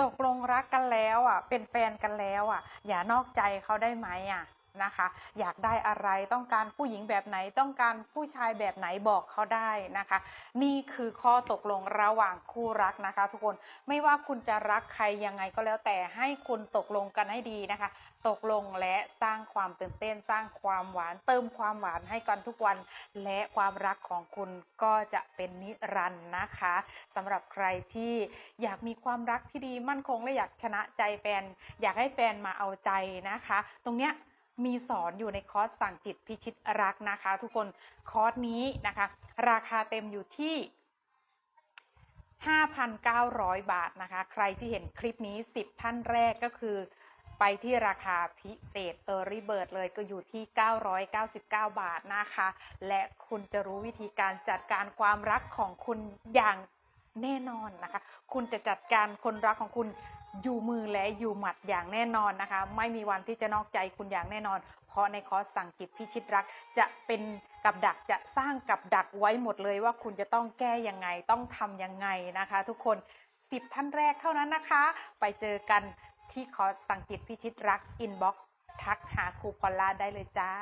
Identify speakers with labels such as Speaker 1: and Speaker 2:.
Speaker 1: ตกลงรักกันแล้วอะ เป็นแฟนกันแล้วอะ อย่านอกใจเขาได้ไหมอะ นะคะ อยากได้อะไรต้องการผู้หญิงแบบไหนต้องการผู้ชายแบบไหนบอกเขาได้นะคะ นี่คือข้อตกลงระหว่างคู่รักนะคะ ทุกคนไม่ว่าคุณจะรักใครยังไงก็แล้วแต่ให้คุณตกลงกันให้ดีนะคะ ตกลงและสร้างความตื่นเต้นสร้างความหวาน เติมความหวานให้กันทุกวัน และความรักของคุณก็จะเป็นนิรันดร์นะคะสำหรับใครที่อยากมีความรักที่ดีมั่นคงและอยากชนะใจแฟน อยากให้แฟนมาเอาใจนะคะ ตรงเนี้ย มีสอนอยู่ในคอร์สสั่งจิตพิชิตรักนะคะ ทุกคนคอร์สนี้นะคะ ราคาเต็มอยู่ที่ 5,900 บาทนะคะ ใครที่เห็นคลิปนี้ 10 ท่านแรกก็คือ ไปที่ราคาพิเศษ Early Bird เลยก็อยู่ที่ 999 บาทนะคะ และคุณจะรู้วิธีการจัดการความรักของคุณอย่างแน่นอนนะคะ คุณจะจัดการคนรักของคุณ อยู่มือและอยู่หมัดอย่างแน่นอนนะคะ ไม่มีวันที่จะนอกใจคุณอย่างแน่นอน เพราะในคอร์สสั่งจิตพิชิตรัก จะเป็นกับดักจะสร้างกับดักไว้หมดเลยว่าคุณจะต้องแก้ยังไงต้องทำยังไงนะคะ ทุกคน10 ท่านแรกเท่านั้นนะคะ ไปเจอกันที่คอร์สสั่งจิตพิชิตรักอินบ็อกทักหาครูพอลล่าได้เลยจ้า